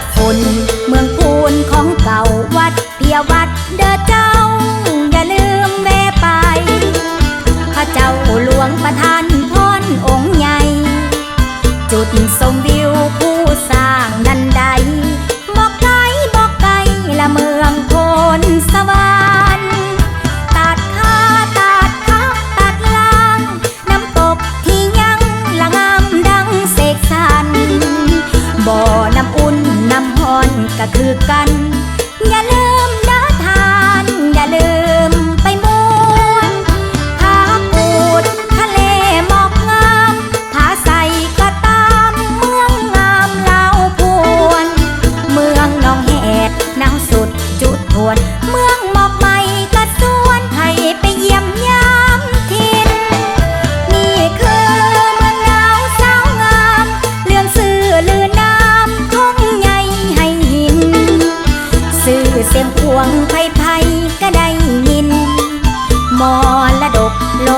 ดฝน ก็คือกัน อย่าลืมเด้อทาน อย่าลืมไปมวนผาปูดทะเลหมอกงามผาใสก็ตามเมืองงามเลาวพวน เมืองหนองแหดหนาวสุดจุดทวนเมืองือเสียงพวงไพ่ไพ่ก็ได้ยิน มอละดกโล